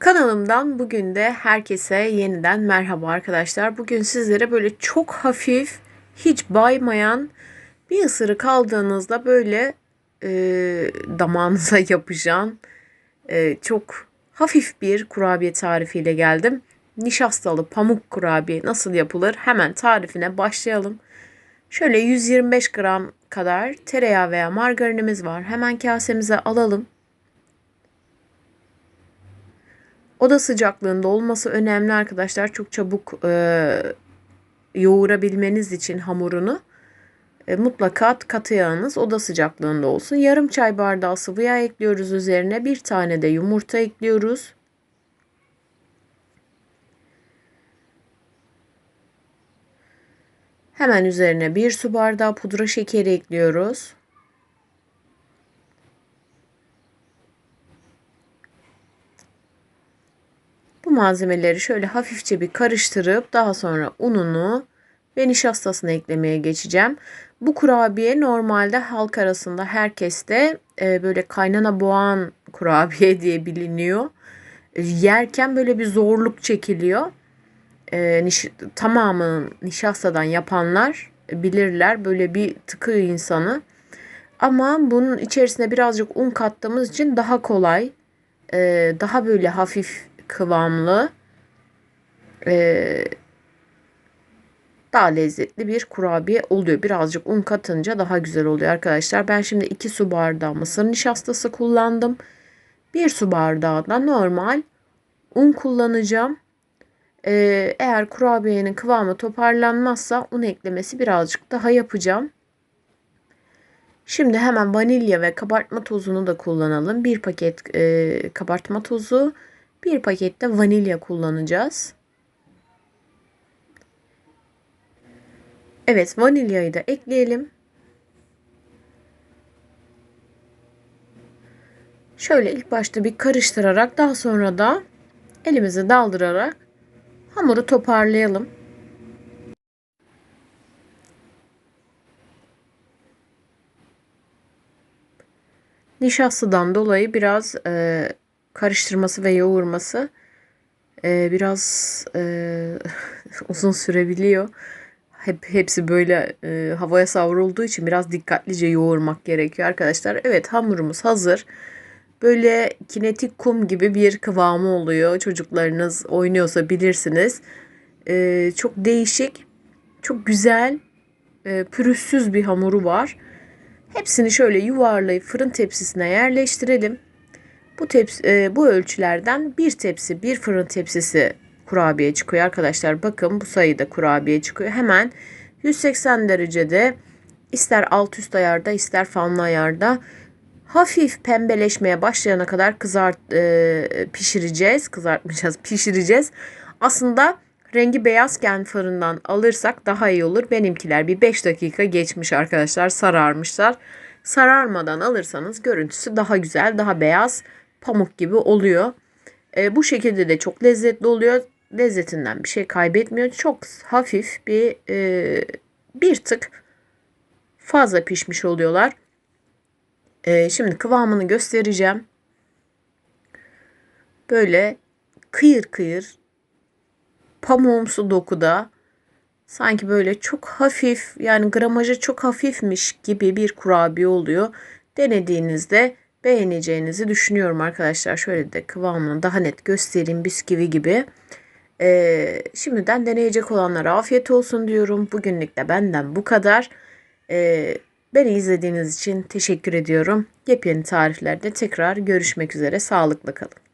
Kanalımdan bugün de herkese yeniden merhaba arkadaşlar. Bugün sizlere böyle çok hafif, hiç baymayan bir ısırık aldığınızda böyle e, damağınıza yapışan e, çok hafif bir kurabiye tarifiyle geldim. Nişastalı pamuk kurabiye nasıl yapılır? Hemen tarifine başlayalım. Şöyle 125 gram kadar tereyağı veya margarinimiz var. Hemen kasemize alalım. Oda sıcaklığında olması önemli arkadaşlar. Çok çabuk e, yoğurabilmeniz için hamurunu e, mutlaka katı yağınız oda sıcaklığında olsun. Yarım çay bardağı sıvı yağ ekliyoruz üzerine. Bir tane de yumurta ekliyoruz. Hemen üzerine bir su bardağı pudra şekeri ekliyoruz. Bu malzemeleri şöyle hafifçe bir karıştırıp daha sonra ununu ve nişastasını eklemeye geçeceğim. Bu kurabiye normalde halk arasında herkeste e, böyle kaynana boğan kurabiye diye biliniyor. E, yerken böyle bir zorluk çekiliyor. E, niş tamamını nişastadan yapanlar bilirler. Böyle bir tıkıyor insanı. Ama bunun içerisine birazcık un kattığımız için daha kolay, e, daha böyle hafif kıvamlı e, daha lezzetli bir kurabiye oluyor. Birazcık un katınca daha güzel oluyor arkadaşlar. Ben şimdi 2 su bardağı mısır nişastası kullandım. 1 su bardağı da normal un kullanacağım. Ee, eğer kurabiyenin kıvamı toparlanmazsa un eklemesi birazcık daha yapacağım. Şimdi hemen vanilya ve kabartma tozunu da kullanalım. Bir paket e, kabartma tozu, bir pakette vanilya kullanacağız. Evet vanilyayı da ekleyelim. Şöyle ilk başta bir karıştırarak daha sonra da elimizi daldırarak hamuru toparlayalım. Nişastadan dolayı biraz e, karıştırması ve yoğurması e, biraz e, uzun sürebiliyor. Hep hepsi böyle e, havaya savrulduğu için biraz dikkatlice yoğurmak gerekiyor arkadaşlar. Evet hamurumuz hazır. Böyle kinetik kum gibi bir kıvamı oluyor. Çocuklarınız oynuyorsa bilirsiniz. E, çok değişik, çok güzel, e, pürüzsüz bir hamuru var. Hepsini şöyle yuvarlayıp fırın tepsisine yerleştirelim. Bu tepsi, e, bu ölçülerden bir tepsi, bir fırın tepsisi kurabiye çıkıyor arkadaşlar. Bakın bu sayıda kurabiye çıkıyor. Hemen 180 derecede ister alt üst ayarda ister fanlı ayarda hafif pembeleşmeye başlayana kadar kızart e, pişireceğiz. Kızartmayacağız, pişireceğiz. Aslında rengi beyazken fırından alırsak daha iyi olur. Benimkiler bir 5 dakika geçmiş arkadaşlar. Sararmışlar. Sararmadan alırsanız görüntüsü daha güzel, daha beyaz pamuk gibi oluyor. E, bu şekilde de çok lezzetli oluyor. Lezzetinden bir şey kaybetmiyor. Çok hafif bir e, bir tık fazla pişmiş oluyorlar. E, şimdi kıvamını göstereceğim. Böyle kıyır kıyır pamuğumsu dokuda sanki böyle çok hafif yani gramajı çok hafifmiş gibi bir kurabiye oluyor. Denediğinizde beğeneceğinizi düşünüyorum arkadaşlar. Şöyle de kıvamını daha net göstereyim bisküvi gibi. Ee, şimdiden deneyecek olanlara afiyet olsun diyorum. Bugünlük de benden bu kadar. Ee, beni izlediğiniz için teşekkür ediyorum. Yepyeni tariflerde tekrar görüşmek üzere. Sağlıklı kalın.